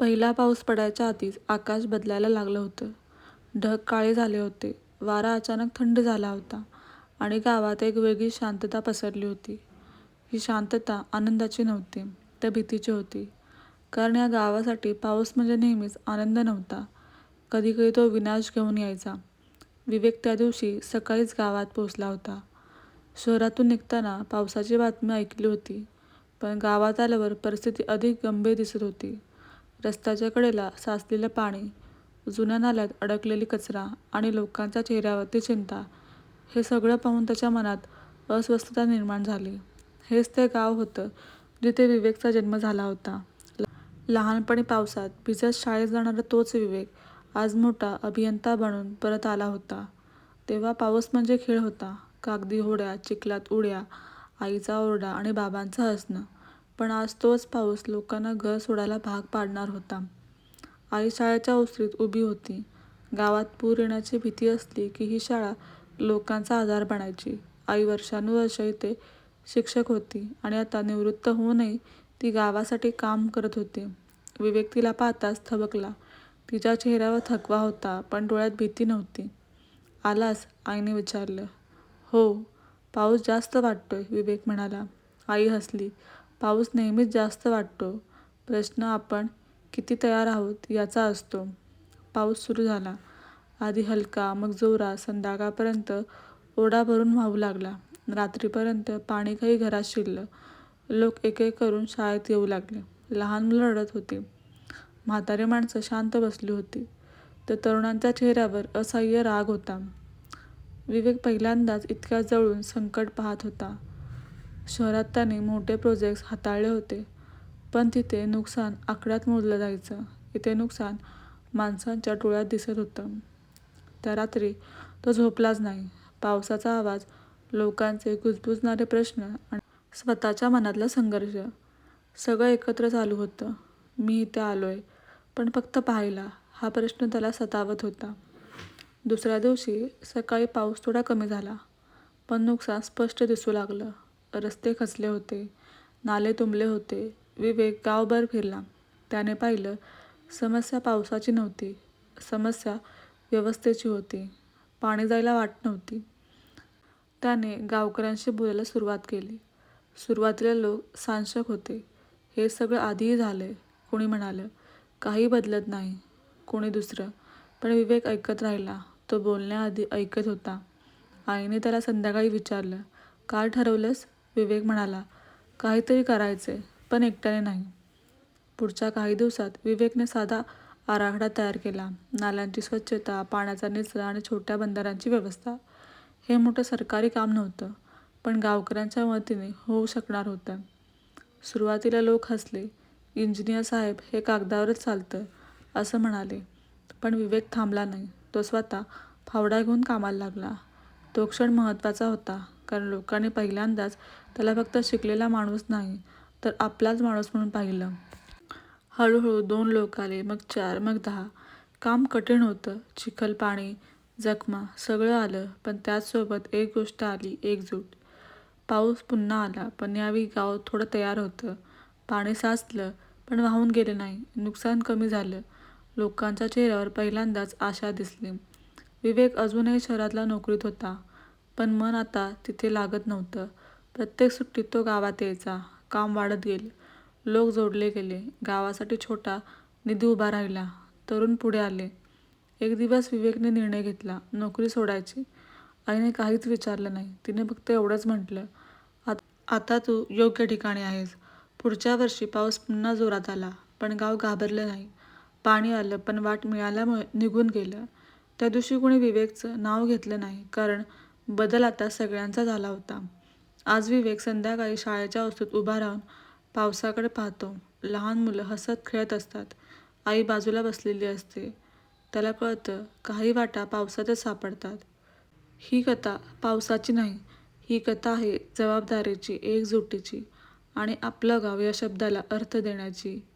पहिला पाऊस पडायच्या आधीच आकाश बदलायला लागलं होतं. ढग काळे झाले होते. वारा अचानक थंड झाला होता आणि गावात एक वेगळी शांतता पसरली होती. ही शांतता आनंदाची नव्हती, तर भीतीची होती. कारण या गावासाठी पाऊस म्हणजे नेहमीच आनंद नव्हता. कधीकधी तो विनाश घेऊन यायचा. विवेक त्या दिवशी सकाळीच गावात पोहोचला होता. शहरातून निघताना पावसाची बातमी ऐकली होती, पण गावात आल्यावर परिस्थिती अधिक गंभीर दिसत होती. रस्त्याच्या कडेला साचलेलं पाणी, जुन्या नाल्यात अडकलेली कचरा आणि लोकांच्या चेहऱ्यावरती चिंता हे सगळं पाहून त्याच्या मनात अस्वस्थता निर्माण झाली. हेच ते गाव होतं जिथे विवेकचा जन्म झाला होता. लहानपणी पावसात भिजत शाळेत जाणारा तोच विवेक आज मोठा अभियंता बनून परत आला होता. तेव्हा पाऊस म्हणजे खेळ होता. कागदी होड्या, चिखलात उड्या, आईचा ओरडा आणि बाबांचं हसणं. पण आज तोच पाऊस लोकांना घर सोडायला भाग पाडणार होता. आई शाळेच्या ओसरीत उभी होती. गावात पूर येण्याची भीती असली की ही शाळा लोकांचा आधार बनायची. आई वर्षानुवर्षं इथे शिक्षक होती आणि आता निवृत्त होऊनही ती गावासाठी काम करत होती. विवेक तिला पाहताच थबकला. तिच्या चेहऱ्यावर थकवा होता, पण डोळ्यात भीती नव्हती. आलास? आईने विचारलं. हो. पाऊस जास्त वाटतोय, विवेक म्हणाला. आई हसली. पाऊस नेहमीच जास्त वाटतो. प्रश्न आपण किती तयार आहोत याचा असतो. पाऊस सुरू झाला. आधी हलका, मग जोरात. संध्याकाळपर्यंत ओढा भरून वाहू लागला. रात्रीपर्यंत पाणी काही घरात शिरलं. लोक एक-एक करून शाळेत येऊ लागले. लहान मुलं रडत होती. म्हातारी माणसं शांत बसली होती. तर तरुणांच्या चेहऱ्यावर असह्य राग होता. विवेक पहिल्यांदाच इतक्या जवळून संकट पाहत होता. शहरात त्याने मोठे प्रोजेक्ट्स हाताळले होते, पण तिथे नुकसान आकड्यात मोजलं जायचं. इथे नुकसान माणसांच्या डोळ्यात दिसत होतं. त्या रात्री तो झोपलाच नाही. पावसाचा आवाज, लोकांचे गुजबुजणारे प्रश्न आणि स्वतःच्या मनातला संघर्ष, सगळं एकत्र चालू होतं. मी इथे आलो आहे पण फक्त पाहायला? हा प्रश्न त्याला सतावत होता. दुसऱ्या दिवशी सकाळी पाऊस थोडा कमी झाला, पण नुकसान स्पष्ट दिसू लागलं. रस्ते खचले होते, नाले तुंबले होते. विवेक गावभर फिरला. त्याने पाहिलं, समस्या पावसाची नव्हती. समस्या व्यवस्थेची होती. पाणी जायला वाट नव्हती. त्याने गावकऱ्यांशी बोलायला सुरुवात केली. सुरुवातीला लोक सांशक होते. हे सगळं आधीही झालं कोणी म्हणालं. काही बदलत नाही, कोणी दुसरं. पण विवेक ऐकत राहिला. तो बोलण्याआधी ऐकत होता. आईने त्याला संध्याकाळी विचारलं, काय ठरवलंस? विवेक म्हणाला, काहीतरी करायचे पण एकट्याने नाही. पुढच्या काही दिवसात विवेकने साधा आराखडा तयार केला. नाल्यांची स्वच्छता, पाण्याचा निचरा आणि छोट्या बंधाऱ्यांची व्यवस्था. हे मोठं सरकारी काम नव्हतं, पण गावकऱ्यांच्या मदतीने होऊ शकणार होतं. सुरुवातीला लोक हसले. इंजिनियर साहेब, हे कागदावरच चालतं, असं म्हणाले. पण विवेक थांबला नाही. तो स्वतः फावडा घेऊन कामाला लागला. तो क्षण महत्त्वाचा होता, कारण लोकांनी पहिल्यांदाच त्याला फक्त शिकलेला माणूस नाही, तर आपलाच माणूस म्हणून पाहिलं. हळूहळू दोन लोक आले, मग चार, मग दहा. काम कठीण होतं. चिखल, पाणी, जखमा सगळं आलं. पण त्याचसोबत एक गोष्ट आली, एकजूट. पाऊस पुन्हा आला, पण यावेळी गाव थोडं तयार होतं. पाणी साचलं, पण वाहून गेले नाही. नुकसान कमी झालं. लोकांच्या चेहऱ्यावर पहिल्यांदाच आशा दिसली. विवेक अजूनही शहरातला नोकरीत होता, पण मन आता तिथे लागत नव्हतं. प्रत्येक सुट्टीत तो गावात यायचा. काम वाढत गेले. लोक जोडले गेले. गावासाठी छोटा निधी उभा राहिला. तरुण पुढे आले. एक दिवस विवेकने निर्णय घेतला, नोकरी सोडायची. आईने काहीच विचारलं नाही. तिने फक्त एवढंच म्हटलं, आता तू योग्य ठिकाणी आहेस. पुढच्या वर्षी पाऊस पुन्हा जोरात आला, पण गाव घाबरलं नाही. पाणी आलं, पण वाट मिळाल्यामुळे निघून गेलं. त्या दिवशी कुणी विवेकचं नाव घेतलं नाही, कारण बदल आता सगळ्यांचा झाला होता. आज विवेक संध्याकाळी शाळेच्या वस्तूत उभा राहून पावसाकडे पाहतो. लहान मुलं हसत-खेळत असतात. आई बाजूला बसलेली असते. त्याला कळतं, काही वाटा पावसातच सापडतात. ही कथा पावसाची नाही. ही कथा आहे जबाबदारीची, एकजुटीची आणि आपलं गाव या शब्दाला अर्थ देण्याची.